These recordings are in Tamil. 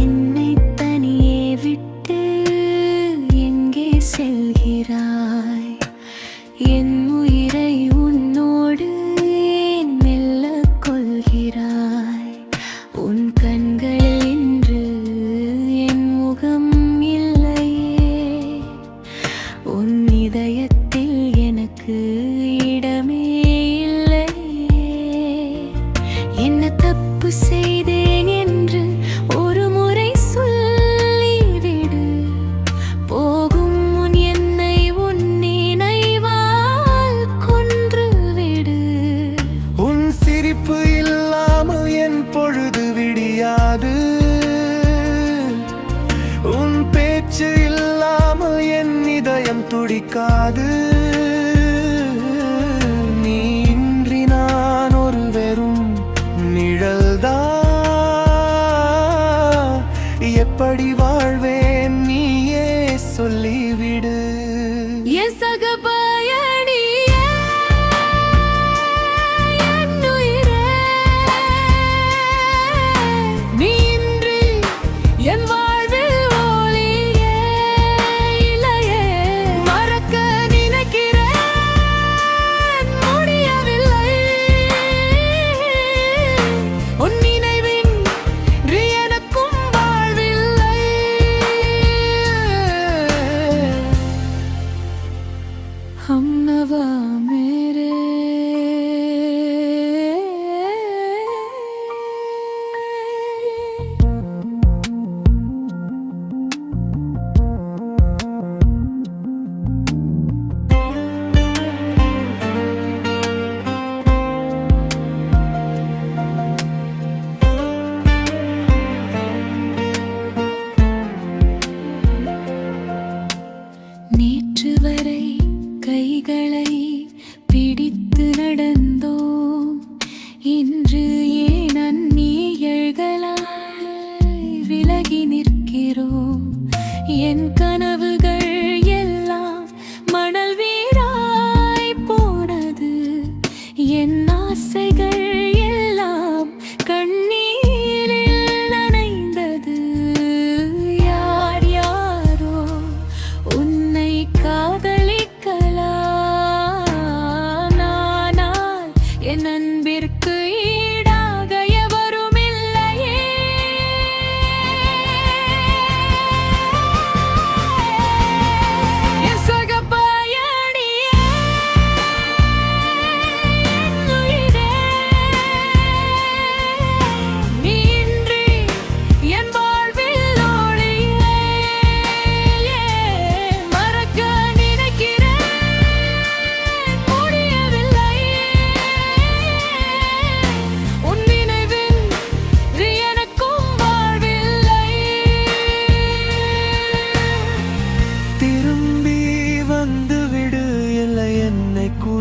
என்னை தனியே விட்டு எங்கே செல்கிறாய்? என் உயிரை உன்னோடு மெல்ல கொள்கிறாய்? உன் கண்கள் இன்று என் முகம் இல்லையே. உன் இடமே இல்லையே. என்ன தப்பு செய்த முடியாது உன் பேச்சு இல்லாமல் என் இதயம் துடிக்காது. நீ இன்றி நான் ஒரு வாழ்வேன் நீயே சொல்லிவிடு. சொன்னவா மேரே in the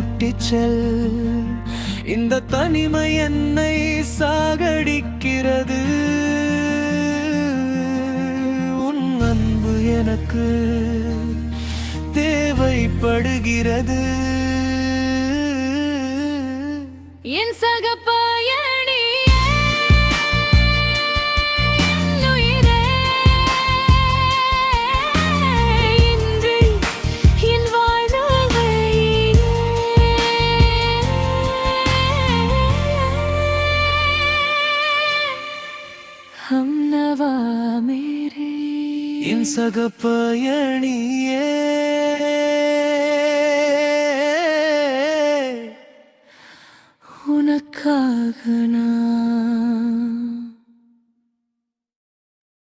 கூட்டிச் செல் இந்த தனிமை என்னை சாகடிக்கிறது. உன் அன்பு எனக்கு தேவைப்படுகிறது. என் சகப்ப हम नवा मेरे इन सग पयणिए உனக்காக